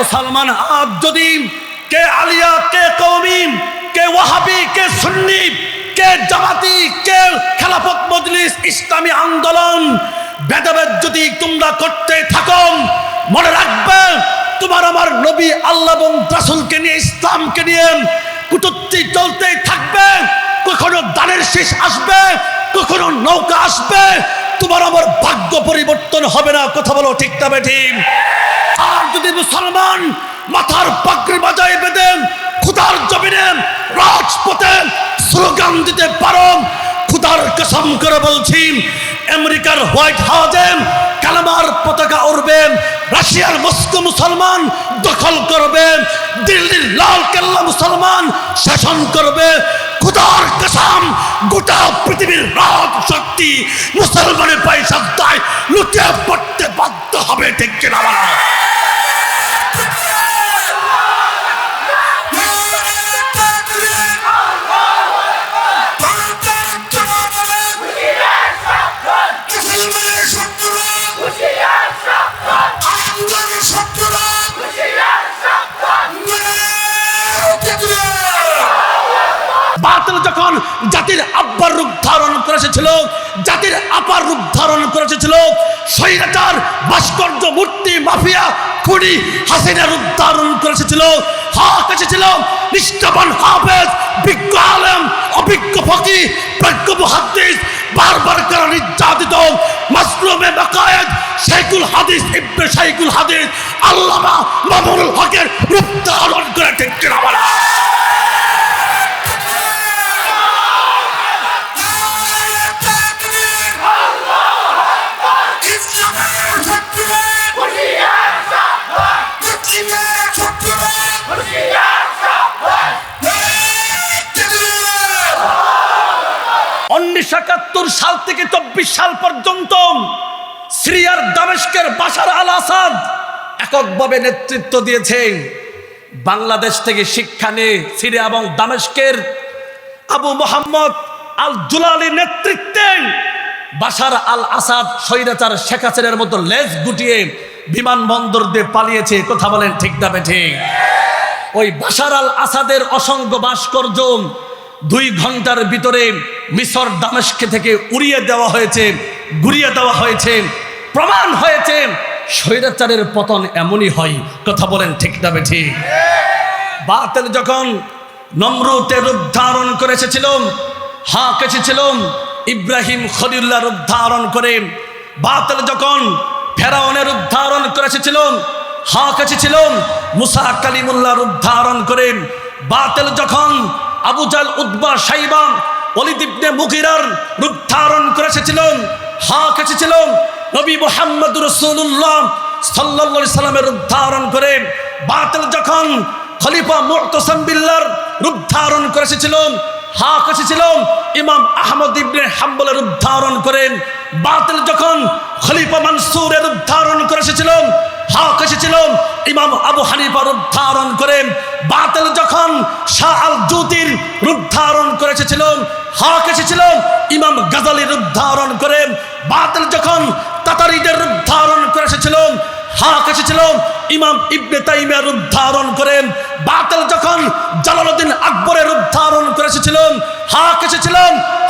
মুসলমান, আজ যদি কে আলিয়া, কে কৌমিম কে ওয়াহাবি, কে সুন্নি, কে জামাতি, কে খেলাফত মজলিস, ইসলামী আন্দোলন, ভেদাভেদ যদি তোমরা করতে থাকো, মনে রাখবে তোমার আমার নবী আল্লাহ এবং রাসুলকে নিয়ে, ইসলামকে নিয়ে কুটুত্তি চলতে থাকবে। কখনো দানের শেষ আসবে, কখনো নৌকা আসবে। তোমার আমার ভাগ্য পরিবর্তন হবে না, কথা বলো ঠিক তবে ঠিক। আর যদি মুসলমান মাথার পাগড়ি বাজায় বেঁধে খুদার জমিনে রাজপথে স্লোগান দিতে পারো খুদার কসম করে বলছি, আমেরিকার হোয়াইট হাউসে কালামার পতাকা উড়বে, রাশিয়ার মস্কো মুসলমান দখল করবে, দিল্লির লাল কেল্লা মুসলমান শাসন করবে খুদার গোটা পৃথিবীর রাত শক্তি মুসলমানের পয়সা দায় লুটিয়ে পড়তে বাধ্য হবে ঠিক কিনা জাতির আব্বার রূপ ধারণ করেছিল, জাতির আপার রূপ ধারণ করেছিল। স্বৈরাচার, ভাস্কর্য, মূর্তি, মাফিয়া, খুনি, হাসিনা রূপ ধারণ করেছিল। হক এসেছিল, নিষ্ঠাবান হাফেজ, বিজ্ঞ আলেম, অভিজ্ঞ ফকি প্রজ্ঞ মুহাদ্দিস, বারবার কারণ নির্যাতিত, মাসলুমে বাকায়েত শেখুল হাদিস, ইবনে শেখুল হাদিস, আল্লামা মামুনুল হকের রূপ ধারণ করে ঠিক কিনা একাত্তর সাল থেকে চব্বিশ সাল পর্যন্ত সিরিয়ার দামেস্কের বাশার আল আসাদ এককভাবে নেতৃত্ব দিয়েছেন বাংলাদেশ থেকে শিক্ষা নিয়ে সিরিয়া এবং দামেস্কের আবু মোহাম্মদ আল জুলালির নেতৃত্বে বাশার আল আসাদ স্বৈরাচার শেখ হাসিনের মতো লেজ গুটিয়ে বিমানবন্দর দিয়ে পালিয়েছে কথা বলেন ঠিক না ঠিক ওই বাশার আল আসাদের অসংখ্য ভাস্কর্য দুই ঘণ্টার ভিতরে মিশর দামেস্কে থেকে উড়িয়ে দেওয়া হয়েছে গুড়িয়ে দেওয়া হয়েছে, প্রমাণ হয়েছে, স্বৈরাচারের পতন এমনই হয়। কথা বলেন ঠিক না ঠিক? বাতেল যখন নমরুতের রূপ ধারণ করে এসেছিল, হাক এসেছিল, ইব্রাহিম খলিল্লা রূপ ধারণ করে, বাতেল যখন ফেরাউনের রূপ ধারণ করে এসেছিল, হাক এসেছিল, মুসা কালিমুল্লাহ রূপ ধারণ করে, বাতেল যখন আবু জাল উদ্বা সাইবা অলিদিবনে মুগিরার রূপ ধারণ করে এসেছিলেন, হাক এসেছিল নবী মোহাম্মদ রসুল্লাহ সাল্লা সাল্লামের রূপ ধারণ করে বাতিল যখন খলিফা মুরতসম বিল্লার রূপ ধারণ করে এসেছিল হাক এসেছিল ইমাম আহমদ ইবনে হাম্বলের রূপ ধারণ করেন বাতিল যখন খলিফা মানসুরের রূপ ধারণ করে এসেছিল হক এসেছিল। ইমাম আবু হানিফা রূপ ধারণ করেন বাতিল যখন শাহ আল জুতির রূপ ধারণ করে এসেছিল, হক এসেছিল। ইমাম গাজালির রূপ ধারণ করেন বাতিল যখন তাতারিদের রূপ ধারণ করে এসেছিল, হাক এসেছিল। ইমাম ইবনে তাইমিয়া রূপ ধারণ করেন বাতিল যখন জালালউদ্দিন আকবরের রূপ ধারণ করে এসেছিল, হাক এসেছিল,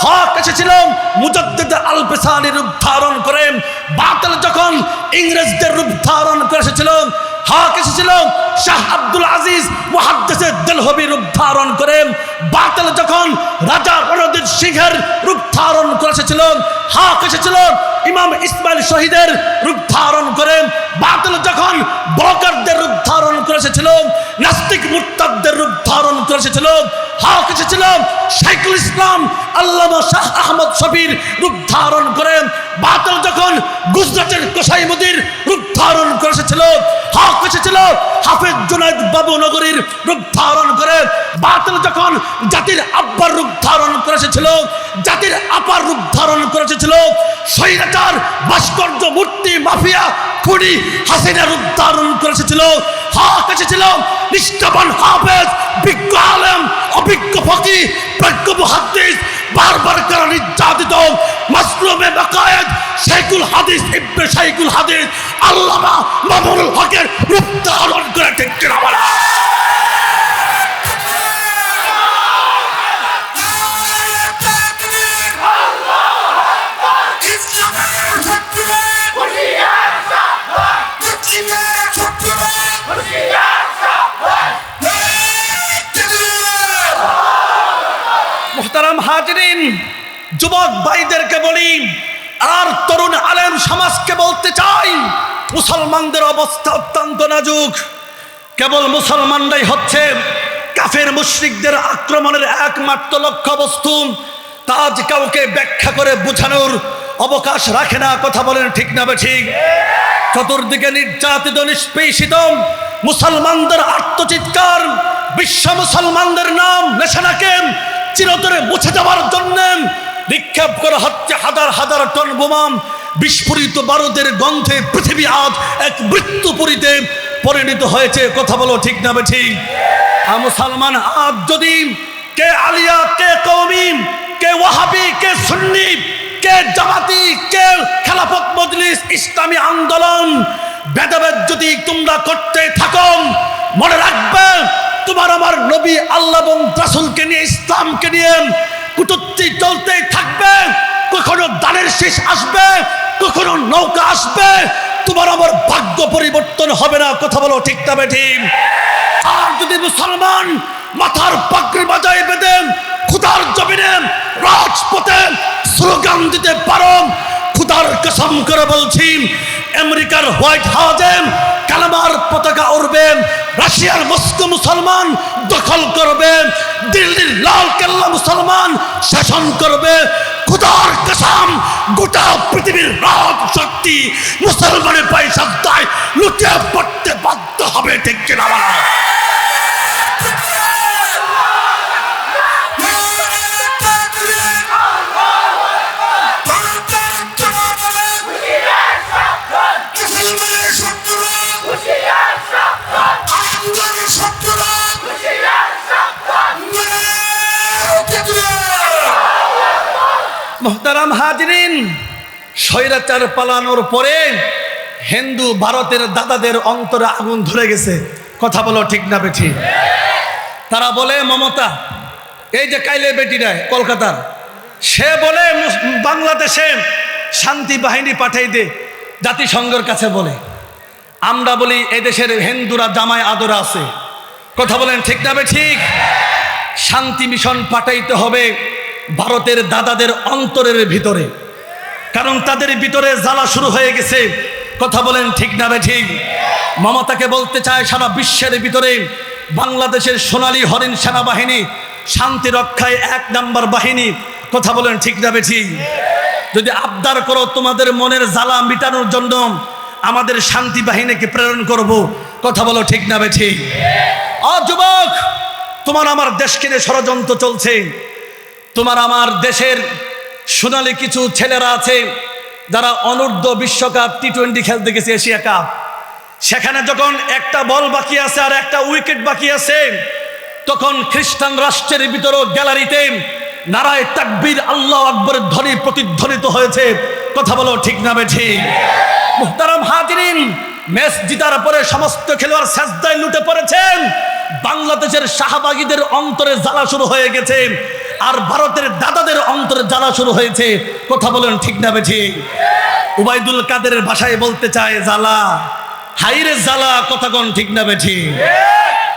হক এসেছিল। মুজাদ্দিদ আল পেসানি রূপ ধারণ করেন বাতিল যখন ইংরেজদের রূপ ধারণ করে এসেছিল। হক এসেছিল। শাহ আব্দুল আজিজ মুহাদ্দিসের দেলহবির ধারণ করেন বাতিল যখন রাজা রণজিৎ সিংহের রূপ ধারণ করে এসেছিল, হক এসেছিল। ইমাম ইসমাইল শহীদের রূপ ধারণ করেন বাতিল যখন হক এসেছিল শাইখুল ইসলাম আল্লামা শাহ আহমদ শফির রূপ ধারণ করেন বাতিল যখন গুজরাটের কোসাইমুদির রূপ ধারণ করে এসেছিল, হক এসেছিল, হাফেজ জুনাইদ বাবু নগরীর রূপ ধারণ করে, বাতিল যখন জাতির আব্বার রূপ ধারণ করে এসেছিল, জাতির আপার রূপ ধারণ করে এসেছিল, স্বৈরাচার, ভাস্কর্য, মূর্তি, মাফিয়া, খুনি হাসিনা রূপ ধারণ করে এসেছিল, হক এসেছিল, নিষ্ঠাবান হাফেজ, বিজ্ঞ হাদিস ইবনে শেখুল হাদিস আল্লামা মামুনুল হকের রূপ ধারণ করে ঠিক কিনা যুবক ভাইদেরকে বলি আর তরুণ আলেম সমাজকে বলতে চাই, মুসলমানদের অবস্থা অত্যন্ত নাজুক। কেবল মুসলমানরাই হচ্ছে কাফের মুশরিকদের আক্রমণের একমাত্র লক্ষ্য বস্তু তাজ কাউকে ব্যাখ্যা করে বোঝানোর অবকাশ রাখে না, কথা বলেন ঠিক না ঠিক। চতুর্দিকে নির্যাতিত, নিষ্পেষিত মুসলমানদের আত্মচিৎকার, বিশ্ব মুসলমানদের নাম নেশানাকে চিরতরে মুছে যাওয়ার জন্য নিক্ষেপ করা হচ্ছে হাজার হাজার টন বোমাম বিস্ফোরিত বারুদের গন্ধে পৃথিবী আজ এক মৃত্যুপুরীতে পরিণত হয়েছে। কথা বলো ঠিক না ঠিক মুসলমান, আজ যদি কে আলিয়া, কে কৌমিম কে ওয়াহাবি, কে সুন্নি, কে জামাতি, কে খেলাফত মজলিস, ইসলামী আন্দোলন, ভেদাভেদ যদি তোমরা করতে থাকো, মনে রাখবে, তোমার আমার নবী আল্লাহ এবং রাসুলকে নিয়ে, ইসলামকে নিয়ে কুটুত্তি চলতেই থাকবে, কখনো দানের শেষ আসবে, কখনো নৌকা আসবে। তোমার আমার ভাগ্য পরিবর্তন হবে না, কথা বলো ঠিক তবে ঠিক আর যদি মুসলমান মাথার পাগড়ি বাজায় বেঁধে, খুদার জমিনে, রাজপথে স্লোগান দিতে পারো খুদার কসম করে বলছি, আমেরিকার হোয়াইট হাউসে কালামার পতাকা উড়বে, রাশিয়ার মস্কো মুসলমান দখল করবে, দিল্লির লাল কেল্লা মুসলমান শাসন করবে। খুদার কসম, গোটা পৃথিবীর রাজ শক্তি মুসলমানের পয়সা দায় লুটিয়ে পড়তে বাধ্য হবে, ঠিক কিনা? মোহতারাম হাজরিন, স্বৈরাচার পালানোর পরে হিন্দু ভারতের দাদাদের অন্তরে আগুন ধরে গেছে। কথা বলো ঠিক না বেঠি? তারা বলে, মমতা, এই যে কাইলে বেটি বেটিরা কলকাতার, সে বলে বাংলাদেশে শান্তি বাহিনী পাঠাই দে, জাতিসংঘের কাছে বলে। আমরা বলি, এদেশের হিন্দুরা জামায় আদরা আছে। কথা বলেন ঠিক না ঠিক শান্তি মিশন পাঠাইতে হবে। ভারতের দাদাদের অন্তরের ভিতরে। কারণ তাদের ভিতরে জ্বালা শুরু হয়ে গেছে। কথা বলেন ঠিক না বে ঠিক? মমতাকে বলতে চায়, সারা বিশ্বের ভিতরে বাংলাদেশের সোনালী হরিণ সেনাবাহিনী, শান্তি রক্ষায় এক নাম্বার বাহিনী। কথা বলেন ঠিক না ঠিক? যদি আবদার করো, তোমাদের মনের জ্বালা মিটানোর জন্য আমাদের শান্তি বাহিনীকে প্রেরণ করব। কথা বলো ঠিক না ঠিক? অ যুবক, তোমার আমার দেশকে ষড়যন্ত্র চলছে। তোমার আমার দেশের সোনালি কিছু ছেলেরা আছে যারা অনূর্ধ্ব বিশ্বকাপ টি টোয়েন্টি খেলতে গেছে এশিয়া কাপ। সেখানে যখন একটা বল বাকি আছে আর একটা উইকেট বাকি আছে, তখন খ্রিস্টান রাষ্ট্রের ভিতরও গ্যালারিতে নারায় তাকবীর আল্লাহ আকবরের ধ্বনি প্রতিধ্বনিত হয়েছে। কথা বলো ঠিক না ঠিক মুহতারাম হাজিরিন, ম্যাচ জিতার পরে সমস্ত খেলোয়াড় সেজদায় লুটে পড়েছেন। বাংলাদেশের শাহবাগীদের অন্তরে জ্বালা শুরু হয়ে গেছে। আর ভারতের দাদাদের অন্তরে জ্বালা শুরু হয়েছে। কথা বলেন ঠিক না বেঠি? উবাইদুল কাদেরের ভাষায় বলতে চায় জ্বালা। হাইরে জ্বালা, কথা কোন ঠিক না বে ঠিক